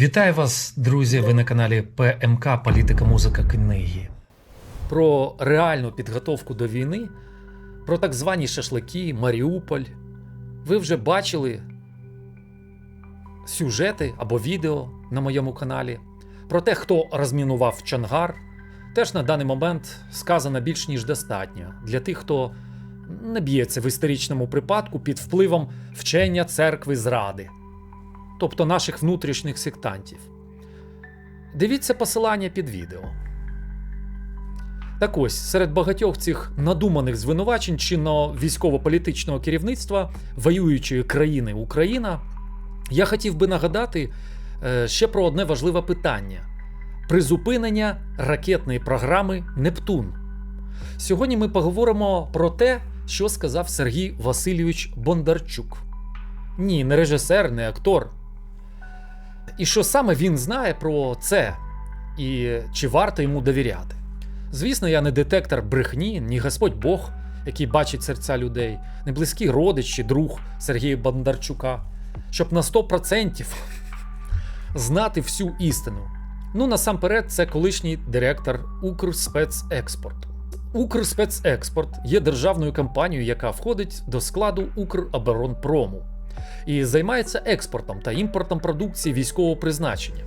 Вітаю вас, друзі! Ви на каналі ПМК Політика, музика, книги. Про реальну підготовку до війни, про так звані шашлики, Маріуполь. Ви вже бачили сюжети або відео на моєму каналі. Про те, хто розмінував Чангар. Теж на даний момент сказано більш ніж достатньо для тих, хто не б'ється в історичному припадку під впливом вчення церкви зради тобто наших внутрішніх сектантів. Дивіться посилання під відео. Так ось, серед багатьох цих надуманих звинувачень чинного військово-політичного керівництва воюючої країни Україна, я хотів би нагадати е, ще про одне важливе питання: призупинення ракетної програми Нептун. Сьогодні ми поговоримо про те, що сказав Сергій Васильович Бондарчук. Ні, не режисер, не актор, і що саме він знає про це, і чи варто йому довіряти? Звісно, я не детектор брехні, ні Господь Бог, який бачить серця людей, не близький родич чи друг Сергія Бондарчука, щоб на 100% знати всю істину. Ну, насамперед, це колишній директор Укрспецекспорту. Укрспецекспорт є державною компанією, яка входить до складу Укроборонпрому і займається експортом та імпортом продукції військового призначення.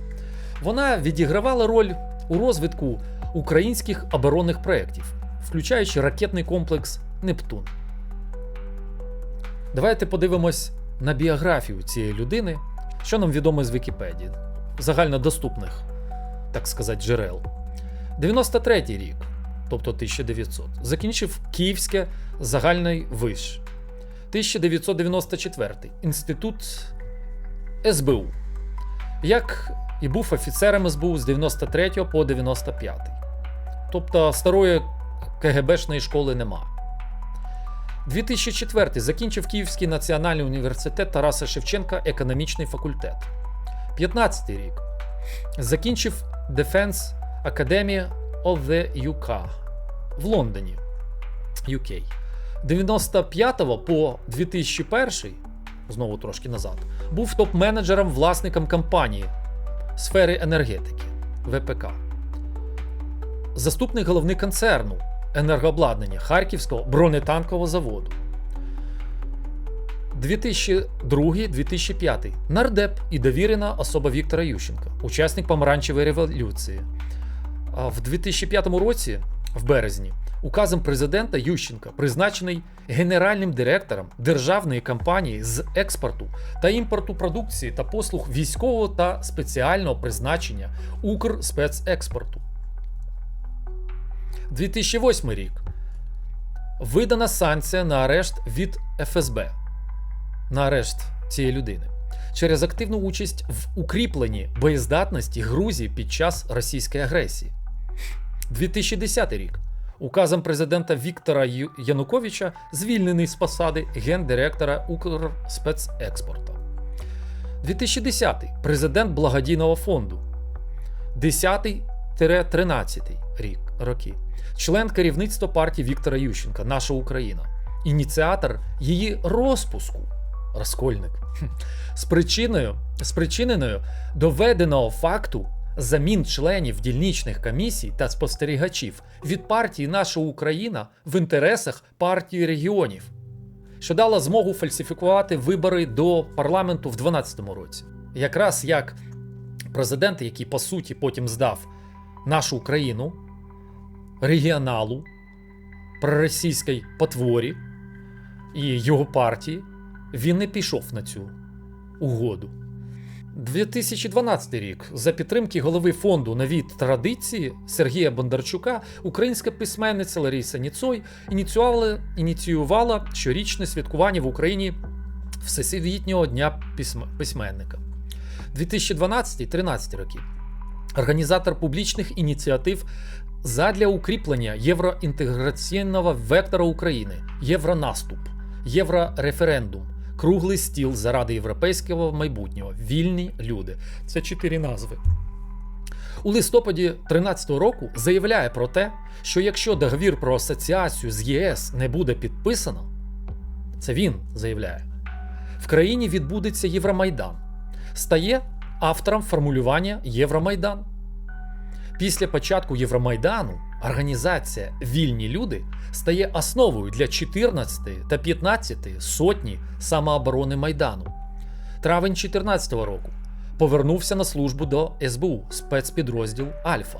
Вона відігравала роль у розвитку українських оборонних проєктів, включаючи ракетний комплекс Нептун. Давайте подивимось на біографію цієї людини, що нам відомо з Вікіпедії, загальнодоступних, так сказати, джерел. 93-й рік, тобто 1900, закінчив Київське загальний виш 1994 інститут СБУ. Як і був офіцером СБУ з 93 по 95. Тобто старої КГБшної школи нема. 2004 закінчив Київський національний університет Тараса Шевченка, економічний факультет. 15 рік закінчив Defense Academy of the UK в Лондоні, UK. 95 по 2001, знову трошки назад, був топ-менеджером власником компанії сфери енергетики ВПК. Заступник головний концерну енергообладнання Харківського бронетанкового заводу. 2002-2005 нардеп і довірена особа Віктора Ющенка, учасник помаранчевої революції. В 2005 році, в березні, указом президента Ющенка призначений генеральним директором державної компанії з експорту та імпорту продукції та послуг військового та спеціального призначення Укрспецекспорту. 2008 рік видана санкція на арешт від ФСБ на арешт цієї людини через активну участь в укріпленні боєздатності Грузії під час російської агресії. 2010 рік Указом президента Віктора Януковича звільнений з посади гендиректора Укрспецекспорту. 2010 президент благодійного фонду. 10-13 рік роки. Член керівництва партії Віктора Ющенка, Наша Україна. Ініціатор її розпуску. Розкольник. З причиною, спричиненою доведеного факту замін членів дільничних комісій та спостерігачів від партії Наша Україна в інтересах партії регіонів, що дала змогу фальсифікувати вибори до парламенту в 2012 році. Якраз як президент, який по суті потім здав нашу Україну регіоналу проросійській потворі і його партії, він не пішов на цю угоду. 2012 рік за підтримки голови фонду нові традиції Сергія Бондарчука українська письменниця Лариса Ніцой ініціювала, ініціювала щорічне святкування в Україні Всесвітнього дня письменника 2012-13 роки. Організатор публічних ініціатив задля укріплення євроінтеграційного вектора України, Євронаступ, Єврореферендум. Круглий стіл заради європейського майбутнього. Вільні люди. Це чотири назви. У листопаді 2013 року заявляє про те, що якщо договір про асоціацію з ЄС не буде підписано, це він заявляє, в країні відбудеться Євромайдан. Стає автором формулювання Євромайдан. Після початку Євромайдану організація Вільні люди стає основою для 14 та 15 сотні самооборони Майдану. Травень 2014 року повернувся на службу до СБУ спецпідрозділ Альфа.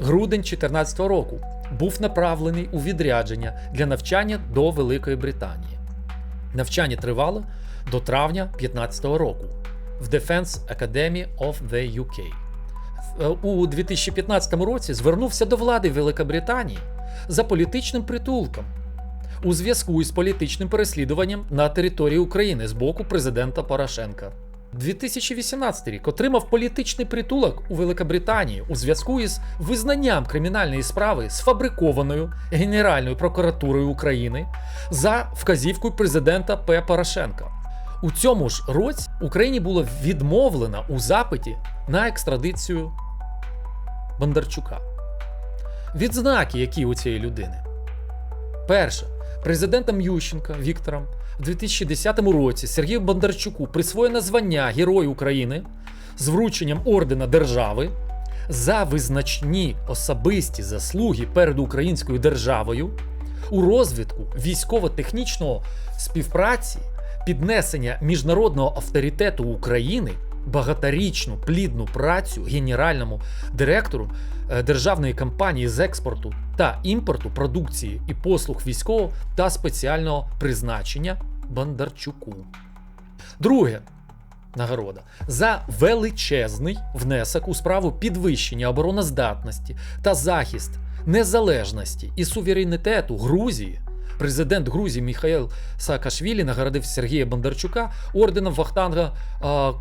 Грудень 2014 року був направлений у відрядження для навчання до Великої Британії. Навчання тривало до травня 2015 року в Defense Academy of the UK. Е, У 2015 році звернувся до влади Великобританії за політичним притулком у зв'язку із політичним переслідуванням на території України з боку президента Порошенка. 2018 рік отримав політичний притулок у Великобританії у зв'язку із визнанням кримінальної справи сфабрикованою Генеральною прокуратурою України за вказівкою президента П. Порошенка. У цьому ж році Україні було відмовлено у запиті на екстрадицію Бондарчука. Відзнаки, які у цієї людини. Перше, президентом Ющенка Віктором в 2010 році Сергію Бондарчуку присвоєно звання Герой України з врученням ордена держави за визначні особисті заслуги перед українською державою у розвитку військово-технічного співпраці, піднесення міжнародного авторитету України, багаторічну плідну працю генеральному директору е, державної компанії з експорту та імпорту продукції і послуг військового та спеціального призначення Бондарчуку. Друге. Нагорода за величезний внесок у справу підвищення обороноздатності та захист незалежності і суверенітету Грузії. Президент Грузії Міхаїл Саакашвілі нагородив Сергія Бондарчука орденом Вахтанга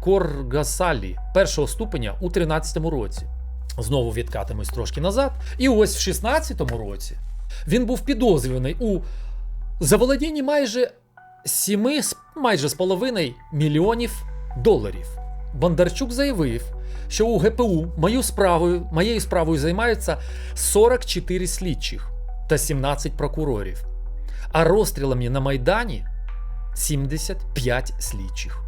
Коргасалі першого ступеня у 13-му році. Знову відкатимось трошки назад. І ось в 16-му році він був підозрюваний у заволодінні майже 7 з- майже з половиною мільйонів доларів. Бондарчук заявив, що у ГПУ мою справою, моєю справою займаються 44 слідчих та 17 прокурорів, а розстрілами на Майдані 75 слідчих.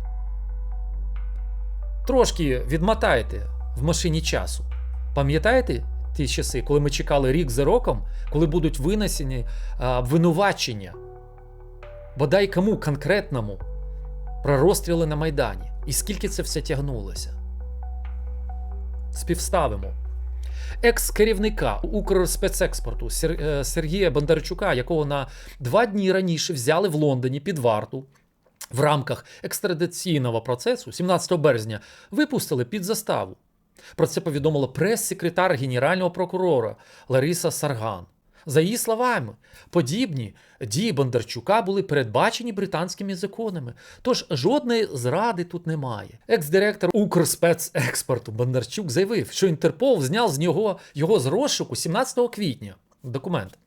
Трошки відмотайте в машині часу. Пам'ятаєте ті часи, коли ми чекали рік за роком, коли будуть винесені обвинувачення бодай кому конкретному про розстріли на Майдані. І скільки це все тягнулося? Співставимо. Екс-керівника Укрспецекспорту е, Сергія Бондарчука, якого на два дні раніше взяли в Лондоні під варту в рамках екстрадиційного процесу 17 березня, випустили під заставу. Про це повідомила прес-секретар Генерального прокурора Лариса Сарган. За її словами, подібні дії Бондарчука були передбачені британськими законами, тож жодної зради тут немає. Екс-директор Укрспецекспорту Бондарчук заявив, що Інтерпол зняв з нього його з розшуку 17 квітня. Документ.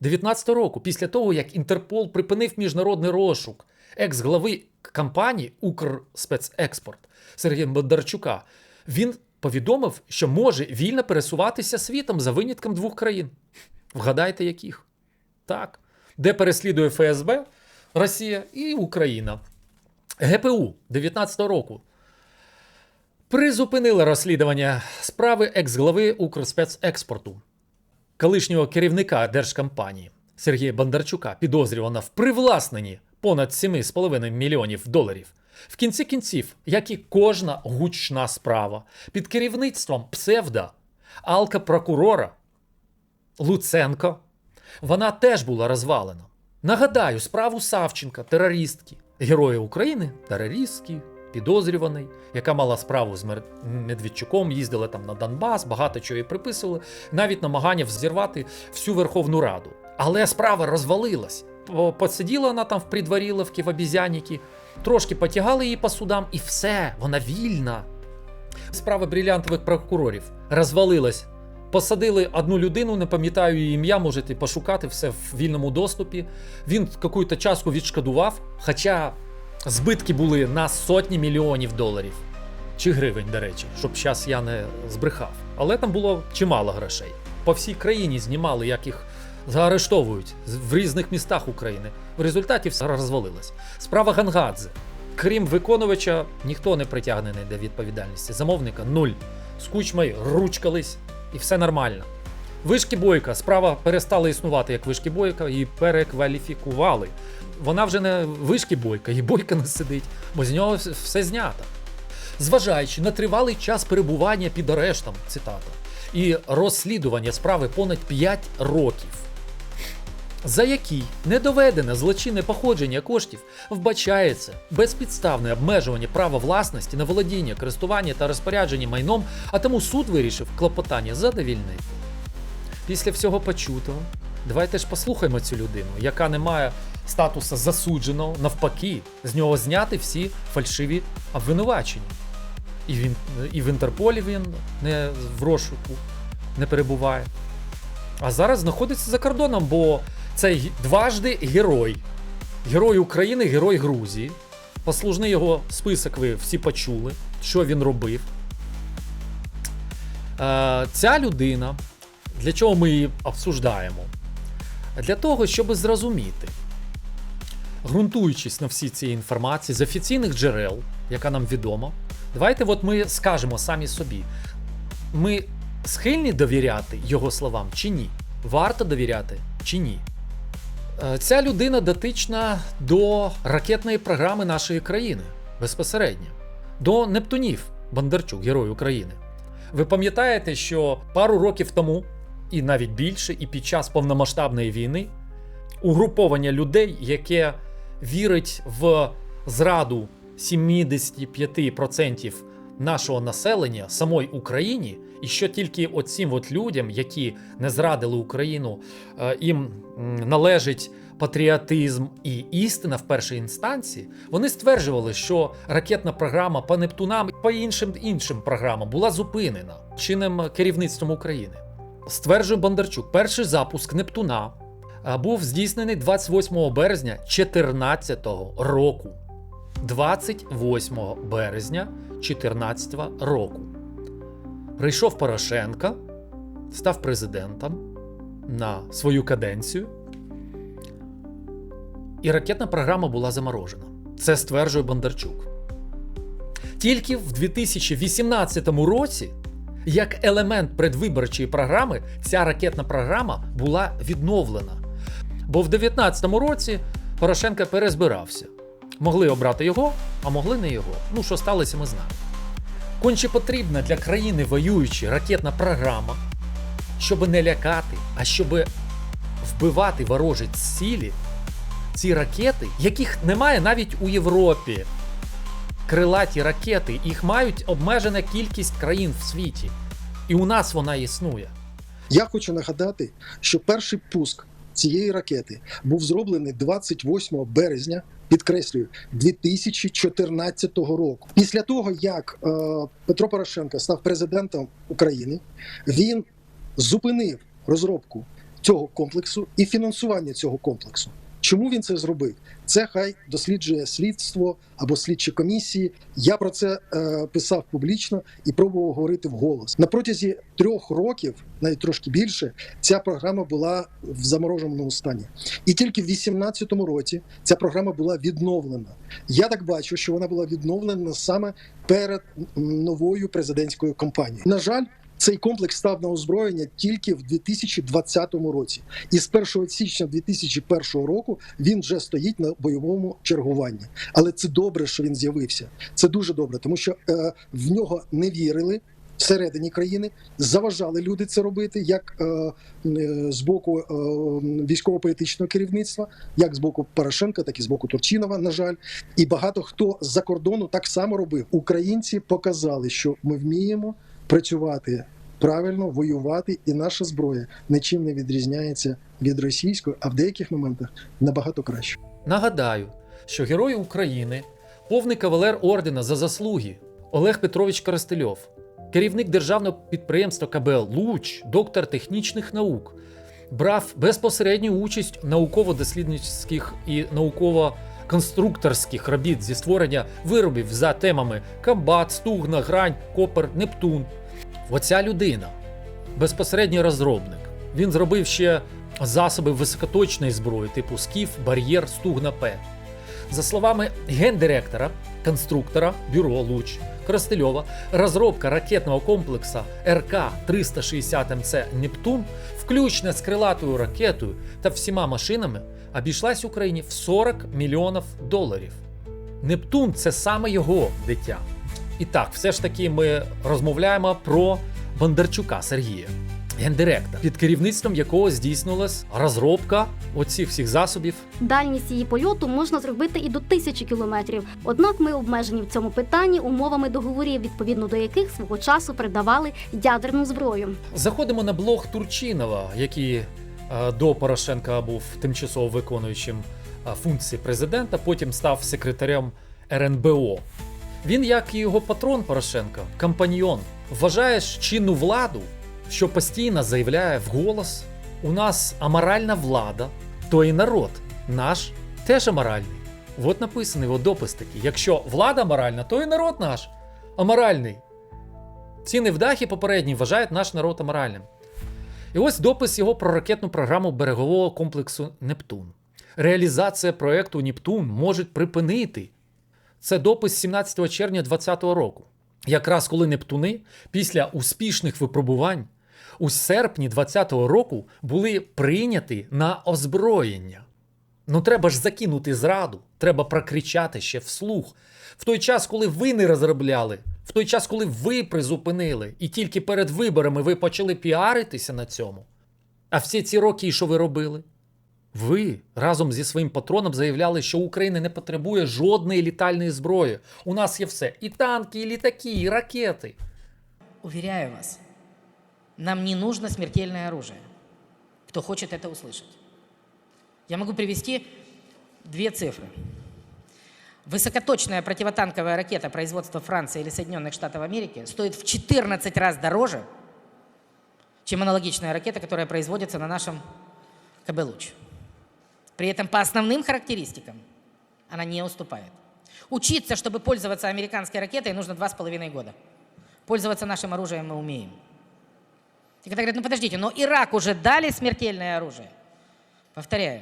19 року, після того, як Інтерпол припинив міжнародний розшук екс-глави компанії Укрспецекспорт Сергія Бондарчука, він повідомив, що може вільно пересуватися світом за винятком двох країн. Вгадайте, яких? Так. Де переслідує ФСБ, Росія і Україна. ГПУ 19 року призупинили розслідування справи екс-глави Укрспецекспорту, колишнього керівника держкомпанії Сергія Бондарчука, підозрювана в привласненні понад 7,5 мільйонів доларів. В кінці кінців, як і кожна гучна справа, під керівництвом псевдо алка-прокурора Луценко, вона теж була розвалена. Нагадаю, справу Савченка, терористки, героя України, терористки, підозрюваний, яка мала справу з Медведчуком, їздила там на Донбас, багато чого їй приписували, навіть намагання взірвати всю Верховну Раду. Але справа розвалилась. Посиділа вона там в придворіловці, в обізяніки, трошки потягали її по судам, і все, вона вільна. Справа брилянтових прокурорів розвалилась. Посадили одну людину, не пам'ятаю її ім'я, можете пошукати все в вільному доступі. Він якусь частку відшкодував, хоча збитки були на сотні мільйонів доларів. Чи гривень, до речі, щоб зараз я не збрехав. Але там було чимало грошей. По всій країні знімали, як їх заарештовують в різних містах України. В результаті все розвалилось. Справа Гангадзе. крім виконувача, ніхто не притягнений до відповідальності. Замовника нуль. З кучмою ручкались, і все нормально. Вишки Бойка. Справа перестала існувати як вишки Бойка її перекваліфікували. Вона вже не вишки Бойка, і Бойка не сидить, бо з нього все знято. Зважаючи на тривалий час перебування під арештом, цитата, і розслідування справи понад 5 років, за які не доведене злочинне походження коштів вбачається безпідставне обмежування права власності на володіння, користування та розпорядження майном, а тому суд вирішив клопотання задовільнити. Після всього почутого, давайте ж послухаємо цю людину, яка не має статусу засудженого, навпаки, з нього зняти всі фальшиві обвинувачення. І він і в Інтерполі він не в розшуку не перебуває. А зараз знаходиться за кордоном, бо цей г- дважди герой. Герой України, герой Грузії. Послужний його список ви всі почули, що він робив. Е, ця людина, для чого ми її обсуждаємо? Для того, щоб зрозуміти, ґрунтуючись на всі ці інформації з офіційних джерел, яка нам відома, давайте от ми скажемо самі собі, ми схильні довіряти його словам чи ні? Варто довіряти чи ні? Е, Ця людина дотична до ракетної програми нашої країни безпосередньо, до Нептунів Бондарчук, герой України. Ви пам'ятаєте, що пару років тому, і навіть більше, і під час повномасштабної війни, угруповання людей, яке вірить в зраду 75% нашого населення самої Україні, і що тільки оцім от людям, які не зрадили Україну, е, їм належить патріотизм і істина в першій інстанції, вони стверджували, що ракетна програма по Нептунам і по іншим іншим програмам була зупинена чинним керівництвом України. Стверджує Бондарчук, перший запуск Нептуна був здійснений 28 березня 2014 року. 28 березня 2014 року. Прийшов Порошенко, став президентом на свою каденцію, і ракетна програма була заморожена. Це стверджує Бондарчук. Тільки в 2018 році, як елемент предвиборчої програми, ця ракетна програма була відновлена. Бо в 2019 році Порошенко перезбирався. Могли обрати його, а могли не його. Ну, що сталося, ми знаємо. Конче потрібна для країни воюючі ракетна програма, щоб не лякати, а щоб вбивати ворожі цілі, ці ракети, яких немає навіть у Європі. Крилаті ракети, їх мають обмежена кількість країн в світі. І у нас вона існує. Я хочу нагадати, що перший пуск цієї ракети був зроблений 28 березня. Підкреслюю 2014 року. Після того, як е, Петро Порошенко став президентом України, він зупинив розробку цього комплексу і фінансування цього комплексу. Чому він це зробив? Це хай досліджує слідство або слідчі комісії. Я про це е, писав публічно і пробував говорити вголос. На протязі трьох років, навіть трошки більше, ця програма була в замороженому стані. І тільки в 2018 році ця програма була відновлена. Я так бачу, що вона була відновлена саме перед новою президентською кампанією. На жаль. Цей комплекс став на озброєння тільки в 2020 році, і з 1 січня 2001 року він вже стоїть на бойовому чергуванні. Але це добре, що він з'явився. Це дуже добре, тому що е, в нього не вірили всередині країни, заважали люди це робити, як е, е, з боку е, військово-політичного керівництва, як з боку Порошенка, так і з боку Турчинова. На жаль, і багато хто з-за кордону так само робив. Українці показали, що ми вміємо працювати правильно, воювати, і наша зброя нічим не відрізняється від російської, а в деяких моментах набагато краще. Нагадаю, що герой України, повний кавалер ордена за заслуги Олег Петрович Коростельов, керівник державного підприємства КБЛ Луч, доктор технічних наук, брав безпосередню участь в науково-дослідницьких і науково-конструкторських робіт зі створення виробів за темами комбат, стугна, грань, копер, Нептун. Оця людина, безпосередній розробник. Він зробив ще засоби високоточної зброї, типу скіф, бар'єр, стугна П. За словами гендиректора, конструктора бюро Луч Коростельова, розробка ракетного комплексу РК-360МЦ Нептун, включно з крилатою ракетою та всіма машинами, обійшлась Україні в 40 мільйонів доларів. Нептун це саме його дитя. І так, все ж таки ми розмовляємо про Бондарчука Сергія, гендиректор, під керівництвом якого здійснилась розробка оцих всіх засобів. Дальність її польоту можна зробити і до тисячі кілометрів. Однак ми обмежені в цьому питанні умовами договорів, відповідно до яких свого часу передавали ядерну зброю. Заходимо на блог Турчинова, який е, до Порошенка був тимчасово виконуючим е, функції президента, потім став секретарем РНБО. Він, як і його патрон Порошенка, компаньйон, вважає чинну владу, що постійно заявляє вголос: у нас аморальна влада, то і народ наш теж аморальний. От написаний його допис такий: якщо влада моральна, то і народ наш аморальний. Ці невдахи попередні вважають наш народ аморальним. І ось допис його про ракетну програму берегового комплексу Нептун. Реалізація проекту Нептун може припинити. Це допис 17 червня 2020 року. Якраз коли Нептуни після успішних випробувань у серпні 2020 року були прийняті на озброєння. Ну треба ж закинути зраду, треба прокричати ще вслух. В той час, коли ви не розробляли, в той час, коли ви призупинили, і тільки перед виборами ви почали піаритися на цьому. А всі ці роки, що ви робили? Ви разом зі своїм патроном заявляли, що Україна не потребує жодної літальної зброї. У нас є все: і танки, і літаки, і ракети. Уверяю вас, нам не нужно смертельное оружие. Кто хочет это услышать. Я могу привести две цифры. Высокоточная противотанковая ракета производства Франции или Соединенных Штатов Америки стоит в 14 раз дороже, чем аналогичная ракета, которая производится на нашем КБ «Луч». При этом по основным характеристикам она не уступает. Учиться, чтобы пользоваться американской ракетой, нужно два с половиной года. Пользоваться нашим оружием мы умеем. И когда говорят, ну подождите, но Ирак уже дали смертельное оружие. Повторяю,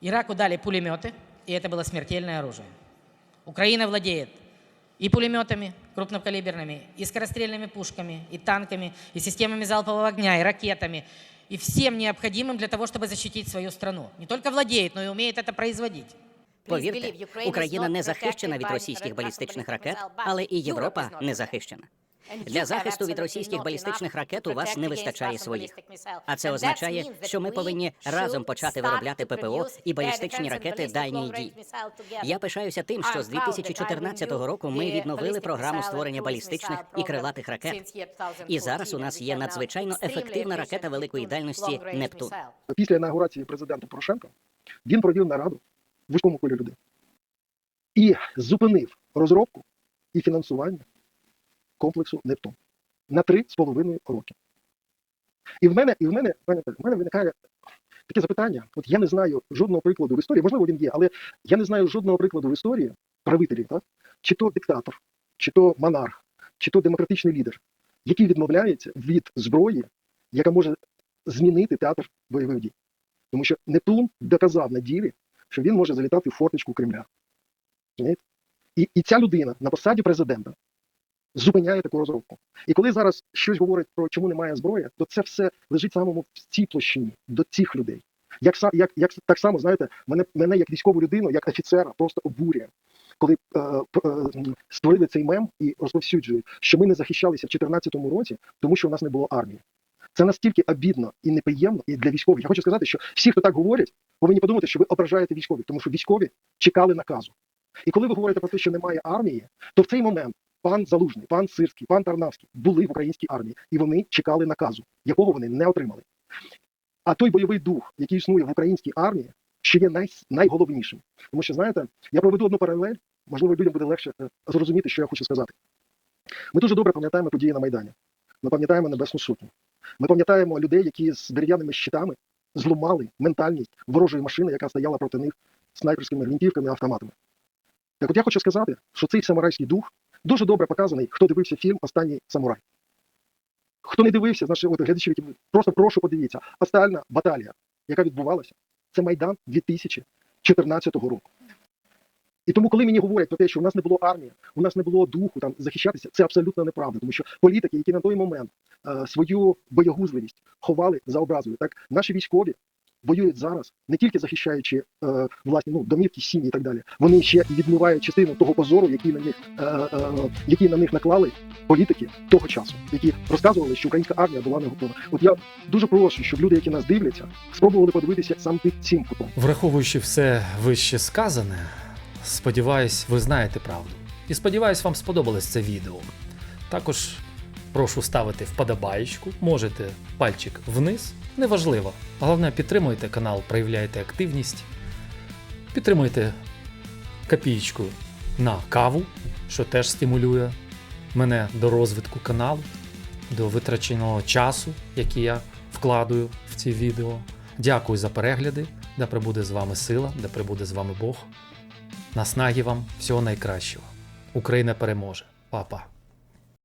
Ираку дали пулеметы, и это было смертельное оружие. Украина владеет и пулеметами крупнокалиберными, и скорострельными пушками, и танками, и системами залпового огня, и ракетами, и всем необходимым для того, чтобы защитить свою страну. Не только владеет, но и умеет это производить. Повірте, Україна не захищена від російських балістичних ракет, але і Європа не захищена. Для захисту від російських балістичних ракет у вас не вистачає своїх. А це означає, що ми повинні разом почати виробляти ППО і балістичні ракети дальньої дії. Я пишаюся тим, що з 2014 року ми відновили програму створення балістичних і крилатих ракет. І зараз у нас є надзвичайно ефективна ракета великої дальності Нептун. Після інаугурації президента Порошенка він провів нараду в вузькому колі людей і зупинив розробку і фінансування комплексу Нептун на три з половиною роки. І в мене, і в мене, в мене виникає таке запитання. От я не знаю жодного прикладу в історії, можливо, він є, але я не знаю жодного прикладу в історії правителів, так? чи то диктатор, чи то монарх, чи то демократичний лідер, який відмовляється від зброї, яка може змінити театр бойових дій. Тому що Нептун доказав на ділі, що він може залітати в форточку Кремля. І, і ця людина на посаді президента зупиняє таку розробку. І коли зараз щось говорить про чому немає зброї, то це все лежить самому в цій площині до цих людей. Як, як, як так само, знаєте, мене, мене як військову людину, як офіцера, просто обурює, коли е, е, створили цей мем і розповсюджують, що ми не захищалися в 2014 році, тому що у нас не було армії. Це настільки обідно і неприємно і для військових. Я хочу сказати, що всі, хто так говорять, повинні подумати, що ви ображаєте військових, тому що військові чекали наказу. І коли ви говорите про те, що немає армії, то в цей момент пан Залужний, пан Сирський, пан Тарнавський були в українській армії, і вони чекали наказу, якого вони не отримали. А той бойовий дух, який існує в українській армії, ще є най, найголовнішим. Тому що, знаєте, я проведу одну паралель, можливо, людям буде легше е, зрозуміти, що я хочу сказати. Ми дуже добре пам'ятаємо події на Майдані. Ми пам'ятаємо Небесну Сотню. Ми пам'ятаємо людей, які з дерев'яними щитами зламали ментальність ворожої машини, яка стояла проти них снайперськими гвинтівками автоматами. Так от я хочу сказати, що цей самурайський дух дуже добре показаний, хто дивився фільм Останній самурай. Хто не дивився, значить, от глядачів, які просто прошу подивіться. Остальна баталія, яка відбувалася, це Майдан 2014 року. І тому, коли мені говорять про те, що у нас не було армії, у нас не було духу там захищатися, це абсолютно неправда, тому що політики, які на той момент е, свою боягузливість ховали за образою, так наші військові. Воюють зараз не тільки захищаючи е, власні ну домівки, сім'ї і так далі. Вони ще відмивають частину того позору, який на них е, е, який на них наклали політики того часу, які розказували, що українська армія була не готова. От я дуже прошу, щоб люди, які нас дивляться, спробували подивитися саме під цим кутом. Враховуючи все вище сказане, сподіваюсь, ви знаєте правду. І сподіваюсь, вам сподобалось це відео. Також прошу ставити вподобаєчку, можете пальчик вниз, неважливо. Головне, підтримуйте канал, проявляйте активність, підтримуйте копієчку на каву, що теж стимулює мене до розвитку каналу, до витраченого часу, який я вкладаю в ці відео. Дякую за перегляди. Да прибуде з вами сила, да прибуде з вами Бог. Наснаги вам всього найкращого. Україна переможе. Па-па.